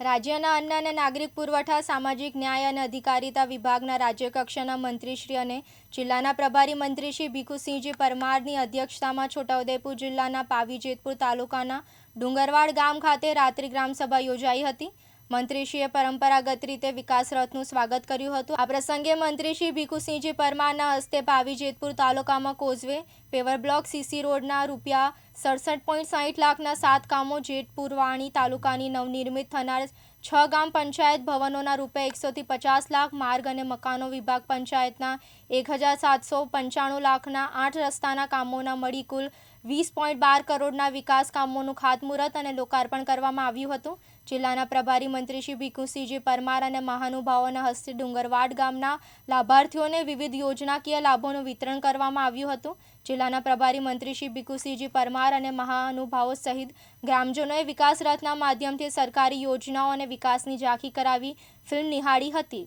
રાજ્યના અન્ન અને નાગરિક પુરવઠા, સામાજિક ન્યાય અને અધિકારીતા વિભાગના રાજ્યકક્ષાના મંત્રીશ્રી અને જિલ્લાના પ્રભારી મંત્રી શ્રી ભીખુસિંહજી પરમારની અધ્યક્ષતામાં છોટાઉદેપુર જિલ્લાના પાવી જેતપુર તાલુકાના ડુંગરવાડ ગામ ખાતે રાત્રિ ગ્રામસભા યોજાઈ હતી. મંત્રીશ્રીએ પરંપરાગત રીતે વિકાસ રથનું સ્વાગત કર્યું હતું. આ પ્રસંગે મંત્રી શ્રી ભીખુસિંહજી પરમારના હસ્તે પાવી જેતપુર તાલુકામાં કોઝવે પેવર બ્લોક સીસી રોડના રૂપિયા સડસઠ પોઈન્ટ સાહીઠ લાખના સાત કામો જેતપુર વાણી તાલુકાની નવનિર્મિત થનાર છ ગામ પંચાયત ભવનોના રૂપે એકસોથી પચાસ લાખ માર્ગ અને મકાનો વિભાગ પંચાયતના એક હજાર સાતસો પંચાણું લાખના આઠ રસ્તાના કામોના મળી કુલ વીસ પોઈન્ટ બાર કરોડના વિકાસ કામોનું ખાતમુહૂર્ત અને લોકાર્પણ કરવામાં આવ્યું હતું. જિલ્લાના પ્રભારી મંત્રી શ્રી ભીખુસિંહજી પરમાર અને મહાનુભાવોના હસ્તે ડુંગરવાડ ગામના લાભાર્થીઓને વિવિધ યોજનાકીય લાભોનું વિતરણ કરવામાં આવ્યું હતું. જિલ્લાના પ્રભારી મંત્રી શ્રી ભીખુસિંહજી પરમાર અને મહાનુભાવો સહિત ગ્રામજનોએ વિકાસ રથના માધ્યમથી સરકારી યોજનાઓ અને વિકાસની ઝાંખી કરાવી ફિલ્મ નિહાળી હતી.